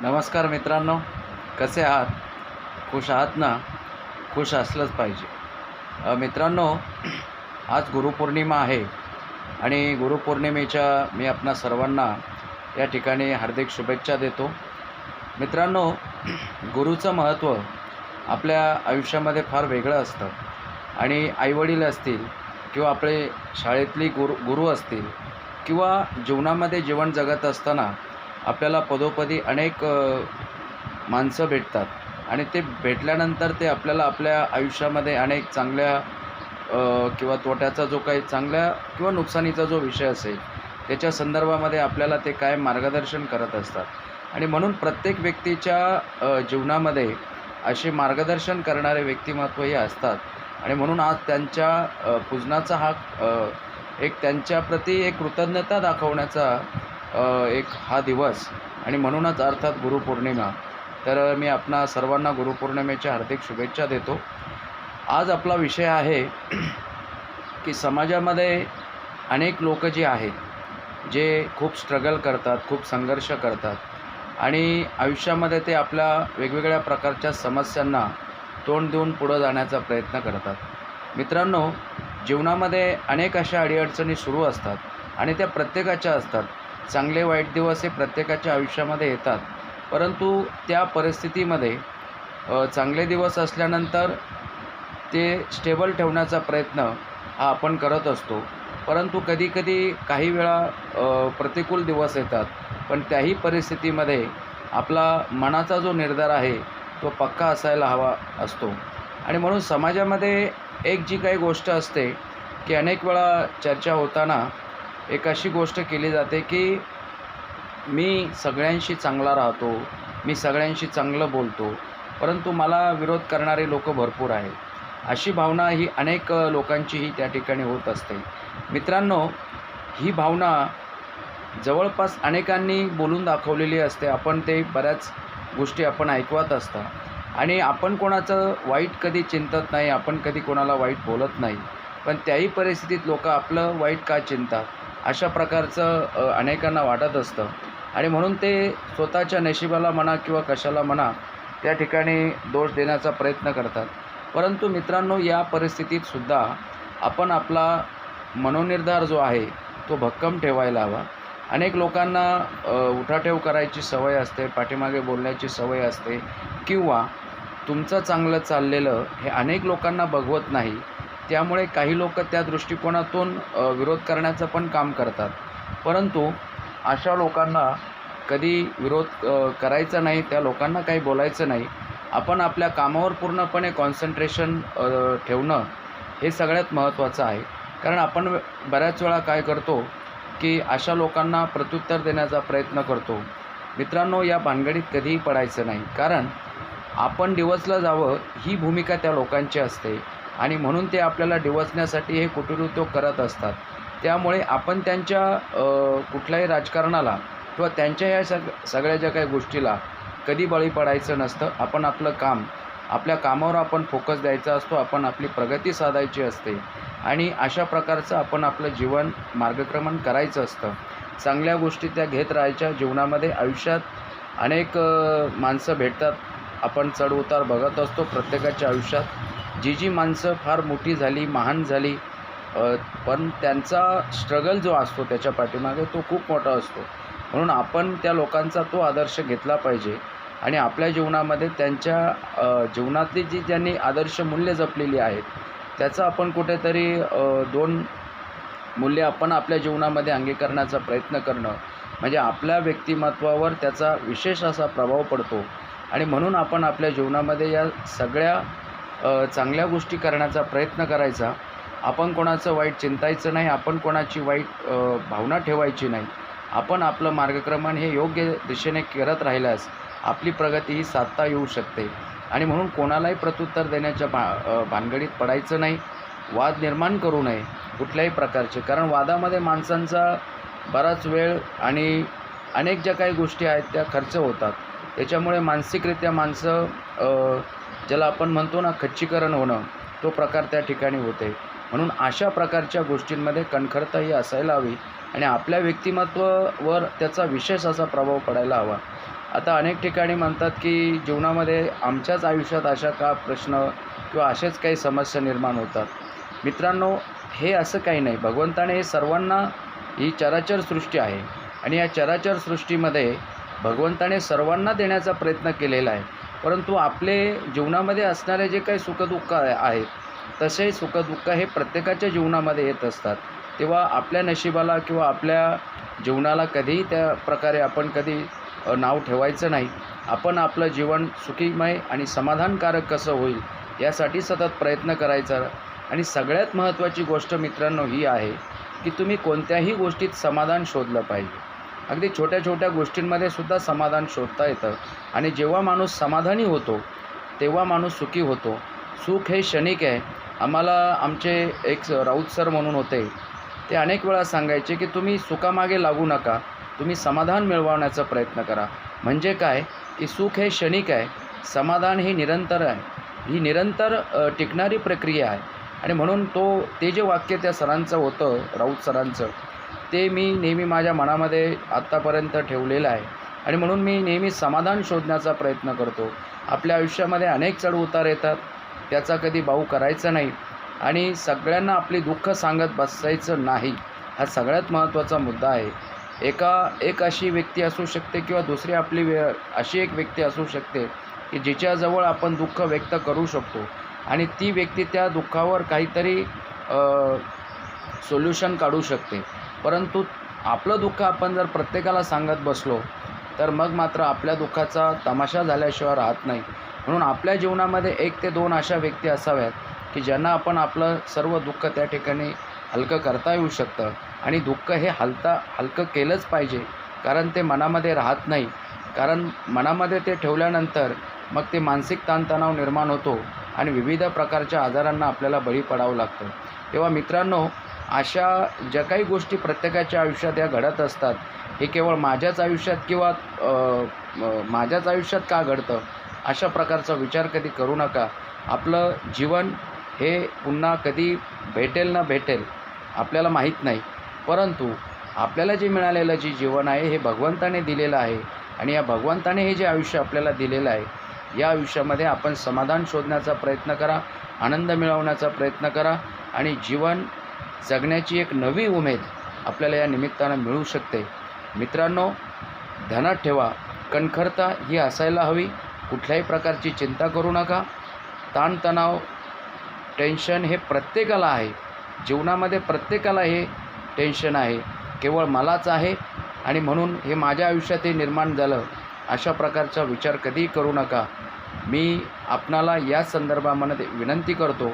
नमस्कार मित्रांनो कसे आहात? खुश आहात ना? खुश असलंच पाहिजे. मित्रांनो आज गुरुपौर्णिमा आहे आणि गुरुपौर्णिमेच्या मी आपणा सर्वांना या ठिकाणी हार्दिक शुभेच्छा देतो. मित्रांनो गुरुचं महत्त्व आपल्या आयुष्यामध्ये फार वेगळं असतं आणि आईवडील असतील किंवा आपले शाळेतली गुरु गुरु असतील किंवा जीवनामध्ये जीवन जगत असताना आपल्याला पदोपदी अनेक माणसं भेटतात. आणि ते भेटल्यानंतर ते आपल्याला आपल्या आयुष्यामध्ये अनेक चांगल्या किंवा तोट्याचा जो काही चांगल्या किंवा नुकसानीचा जो विषय असेल त्याच्या संदर्भामध्ये आपल्याला ते काय मार्गदर्शन करत असतात. आणि म्हणून प्रत्येक व्यक्तीच्या जीवनामध्ये असे मार्गदर्शन करणारे व्यक्तिमत्व हे असतात. आणि म्हणून आज त्यांच्या पूजनाचा हा एक त्यांच्याप्रती एक कृतज्ञता दाखवण्याचा एक हा दिवस. आणि म्हणूनच अर्थात गुरुपौर्णिमा. तर मी आपणा सर्वांना गुरुपौर्णिमेच्या हार्दिक शुभेच्छा देतो. आज आपला विषय आहे की समाजामध्ये अनेक लोक जे आहेत जे खूप स्ट्रगल करतात खूप संघर्ष करतात आणि आयुष्यामध्ये ते आपल्या वेगवेगळ्या प्रकारच्या समस्यांना तोंड देऊन पुढं जाण्याचा प्रयत्न करतात. मित्रांनो जीवनामध्ये अनेक अशा अडीअडचणी सुरू असतात आणि त्या प्रत्येकाच्या असतात. चांगले वाईट दिवस हे प्रत्येकाच्या आयुष्यामध्ये येतात. परंतु त्या परिस्थितीमध्ये चांगले दिवस असल्यानंतर ते स्टेबल ठेवण्याचा प्रयत्न हा आपण करत असतो. परंतु कधीकधी काही वेळा प्रतिकूल दिवस येतात. पण त्याही परिस्थितीमध्ये आपला मनाचा जो निर्धार आहे तो पक्का असायला हवा असतो. आणि म्हणून समाजामध्ये एक जी काही गोष्ट असते की अनेक वेळा चर्चा होताना एक अशी गोष्ट केली जाते की मी सगळ्यांशी चांगला राहतो मी सगळ्यांशी चांगलं बोलतो परंतु मला विरोध करणारे लोक भरपूर आहेत. अशी भावना ही अनेक लोकांचीही त्या ठिकाणी होत असते. मित्रांनो ही भावना जवळपास अनेकांनी बोलून दाखवलेली असते. आपण ते बऱ्याच गोष्टी आपण ऐकवत असता. आणि आपण कोणाचं वाईट कधी चिंतत नाही आपण कधी कोणाला वाईट बोलत नाही. पण त्याही परिस्थितीत लोक आपलं वाईट का चिंतात? अशा प्रकारचं अनेकांना वाटत असतं. आणि म्हणून ते स्वतःच्या नशिबाला म्हणा किंवा कशाला म्हणा त्या ठिकाणी दोष देण्याचा प्रयत्न करतात. परंतु मित्रांनो या परिस्थितीत सुद्धा आपण आपला मनोनिर्धार जो आहे तो भक्कम ठेवायला हवा. अनेक लोकांना उठाठेव करायची सवय असते पाठीमागे बोलण्याची सवय असते किंवा तुमचं चांगलं चाललेलं हे अनेक लोकांना बघवत नाही. त्यामुळे काही लोक त्या दृष्टिकोनातून विरोध करण्याचं पण काम करतात. परंतु अशा लोकांना कधी विरोध करायचा नाही त्या लोकांना काही बोलायचं नाही. आपण आपल्या कामावर पूर्णपणे कॉन्सन्ट्रेशन ठेवणं हे सगळ्यात महत्त्वाचं आहे. कारण आपण बऱ्याच वेळा काय करतो की अशा लोकांना प्रत्युत्तर देण्याचा प्रयत्न करतो. मित्रांनो या भानगडीत कधीही पडायचं नाही. कारण आपण डिवचलं जावं ही भूमिका त्या लोकांची असते. आणि म्हणून ते आपल्याला डिवचण्यासाठी हे कुटीरोद्योग करत असतात. त्यामुळे आपण त्यांच्या कुठल्याही राजकारणाला किंवा त्यांच्या या सग सगळ्या ज्या काही गोष्टीला कधी बळी पडायचं नसतं. आपण आपलं काम आपल्या कामावर आपण फोकस द्यायचा असतो. आपण आपली प्रगती साधायची असते. आणि अशा प्रकारचं आपण आपलं जीवन मार्गक्रमण करायचं असतं. चांगल्या गोष्टी त्या घेत राहायच्या. जीवनामध्ये आयुष्यात अनेक माणसं भेटतात. आपण चढ उतार बघत असतो. प्रत्येकाच्या आयुष्यात जी जी माणसं फार मोठी झाली महान झाली पण त्यांचा स्ट्रगल जो असतो त्याच्या पाठीमागे तो खूप मोठा असतो. म्हणून आपण त्या लोकांचा तो आदर्श घेतला पाहिजे आणि आपल्या जीवनामध्ये त्यांच्या जीवनातली जी ज्यांनी आदर्श मूल्य जपलेली आहेत त्याचं आपण कुठेतरी दोन मूल्य आपण आपल्या जीवनामध्ये अंगीकरण्याचा प्रयत्न करणं म्हणजे आपल्या व्यक्तिमत्वावर त्याचा विशेष असा प्रभाव पडतो. आणि म्हणून आपण आपल्या जीवनामध्ये या सगळ्या चांगल्या गोष्टी करण्याचा प्रयत्न करायचा. आपण कोणाचं वाईट चिंतायचं नाही आपण कोणाची वाईट भावना ठेवायची नाही. आपण आपलं मार्गक्रमण हे योग्य दिशेने करत राहिल्यास आपली प्रगती ही साधता येऊ शकते. आणि म्हणून कोणालाही प्रत्युत्तर देण्याच्या भा भानगडीत पडायचं नाही. वाद निर्माण करू नये कुठल्याही प्रकारचे. कारण वादामध्ये माणसांचा बराच वेळ आणि अनेक ज्या काही गोष्टी आहेत त्या खर्च होतात. त्याच्यामुळे मानसिकरित्या माणसं ज्याला आपण म्हणतो ना खच्चीकरण होणं तो प्रकार त्या ठिकाणी होते. म्हणून अशा प्रकारच्या गोष्टींमध्ये कणखरता ही असायला हवी आणि आपल्या व्यक्तिमत्वावर त्याचा विशेष असा प्रभाव पडायला हवा. आता अनेक ठिकाणी म्हणतात की जीवनामध्ये आमच्याच आयुष्यात अशा का प्रश्न किंवा असेच काही समस्या निर्माण होतात? मित्रांनो हे असं काही नाही. भगवंताने हे सर्वांना ही चराचर सृष्टी आहे. आणि या चराचर सृष्टीमध्ये भगवंताने सर्वांना देण्याचा प्रयत्न केलेला आहे. परंतु आपले जीवनामध्ये असणारे जे काही सुखदुःख आहेत तसे सुखदुःख हे प्रत्येकाच्या जीवनामध्ये येत असतात. तेव्हा आपल्या नशिबाला किंवा आपल्या जीवनाला कधीही त्या प्रकारे आपण कधी नाव ठेवायचं नाही. आपण आपलं जीवन सुखीमय आणि समाधानकारक कसं होईल यासाठी सतत प्रयत्न करायचा. आणि सगळ्यात महत्त्वाची गोष्ट मित्रांनो ही आहे की तुम्ही कोणत्याही गोष्टीत समाधान शोधलं पाहिजे. अगदी छोट्या छोट्या गोष्टींमध्ये सुद्धा समाधान शोधता येतं. आणि जेव्हा माणूस समाधानी होतो तेव्हा माणूस सुखी होतो. सुख हे क्षणिक आहे. आम्हाला आमचे एक स- राऊत सर म्हणून होते ते अनेक वेळा सांगायचे की तुम्ही सुखामागे लागू नका. तुम्ही समाधान मिळवण्याचा प्रयत्न करा. म्हणजे काय? की सुख हे क्षणिक आहे. समाधान हे निरंतर आहे. ही निरंतर टिकणारी प्रक्रिया आहे. आणि म्हणून तो ते जे वाक्य त्या सरांचं होतं राऊत सरांचं ते मी नेहमी माझ्या मनामध्ये आत्तापर्यंत ठेवलेलं आहे. आणि म्हणून मी नेहमी समाधान शोधण्याचा प्रयत्न करतो. आपल्या आयुष्यामध्ये अनेक चढउतार येतात. त्याचा कधी भाऊ करायचा नाही. आणि सगळ्यांना आपली दुःख सांगत बसायचं नाही. हा सगळ्यात महत्त्वाचा मुद्दा आहे. एका एक अशी व्यक्ती असू शकते किंवा दुसरी आपली वे अशी एक व्यक्ती असू शकते की जिच्याजवळ आपण दुःख व्यक्त करू शकतो. आणि ती व्यक्ती त्या दुःखावर काहीतरी सोल्युशन काढू शकते. परंतु आपलं दुःख आपण जर प्रत्येकाला सांगत बसलो तर मग मात्र आपल्या दुःखाचा तमाशा झाल्याशिवाय राहत नाही. म्हणून आपल्या जीवनामध्ये एक ते दोन अशा व्यक्ती असाव्यात की ज्यांना आपण आपलं सर्व दुःख त्या ठिकाणी हलकं करता येऊ शकतं. आणि दुःख हे हलता हलकं केलंच पाहिजे कारण ते मनामध्ये राहत नाही. कारण मनामध्ये ते ठेवल्यानंतर मग ते मानसिक ताणतणाव निर्माण होतो आणि विविध प्रकारच्या आजारांना आपल्याला बळी पडावं लागतं. तेव्हा मित्रांनो अशा ज्या काही गोष्टी प्रत्येकाच्या आयुष्यात या घडत असतात हे केवळ माझ्याच आयुष्यात किंवा माझ्याच आयुष्यात का घडतं? अशा प्रकारचा विचार कधी करू नका. आपलं जीवन हे पुन्हा कधी भेटेल ना भेटेल आपल्याला माहीत नाही. परंतु आपल्याला जे मिळालेलं जे जीवन आहे हे भगवंताने दिलेलं आहे आणि या भगवंताने हे जे आयुष्य आपल्याला दिलेलं आहे या आयुष्यामध्ये आपण समाधान शोधण्याचा प्रयत्न करा आनंद मिळवण्याचा प्रयत्न करा आणि जीवन जगण्याची एक नवी उमेद आपल्याला या निमित्तानं मिळू शकते. मित्रांनो ध्यानात ठेवा. कणखरता ही असायला हवी. कुठल्याही प्रकारची चिंता करू नका. ताणतणाव टेन्शन हे प्रत्येकाला आहे. जीवनामध्ये प्रत्येकाला हे टेन्शन आहे. केवळ मलाच आहे आणि म्हणून हे माझ्या आयुष्यात हे निर्माण झालं. अशा प्रकारचा विचार कधीही करू नका. मी आपणाला या संदर्भामध्ये विनंती करतो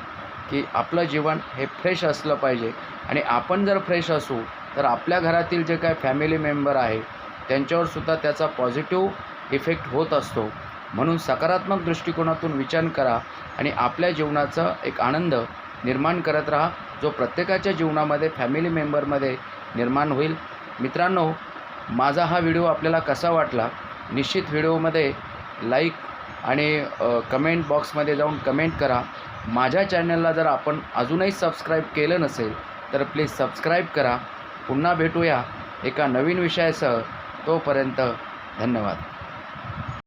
की आपलं जीवन हे फ्रेश असलं पाहिजे. आणि आपण जर फ्रेश असू तर आपल्या घरातील जे काय फॅमिली मेंबर आहे त्यांच्यावरसुद्धा त्याचा पॉझिटिव्ह इफेक्ट होत असतो. म्हणून सकारात्मक दृष्टिकोनातून विचार करा आणि आपल्या जीवनाचा एक आनंद निर्माण करत राहा जो प्रत्येकाच्या जीवनामध्ये फॅमिली मेंबरमध्ये निर्माण होईल. मित्रांनो माझा हा व्हिडिओ आपल्याला कसा वाटला? निश्चित व्हिडिओमध्ये लाईक आणि कमेंट बॉक्समध्ये जाऊन कमेंट करा. माझ्या चॅनलला जर आपण अजूनही सबस्क्राईब केलं नसेल तर प्लीज सबस्क्राईब करा. पुन्हा भेटूया एका नवीन विषयासह. तोपर्यंत धन्यवाद.